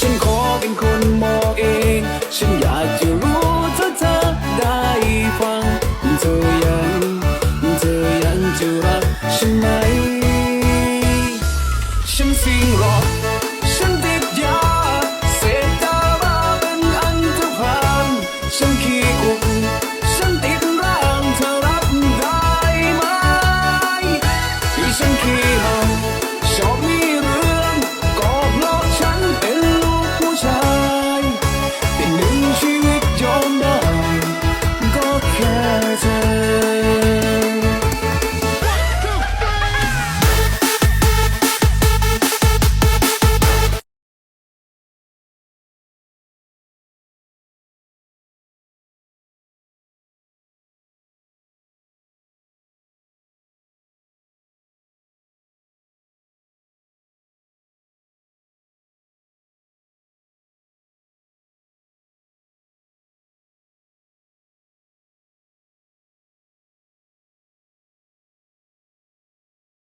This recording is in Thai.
ฉันขอเป็นคนมองเอง ฉันอยากจะรู้ถ้าเธอได้ฟัง เธอยัง เธอยังจะรักฉันไหม ฉันสิ่งรอ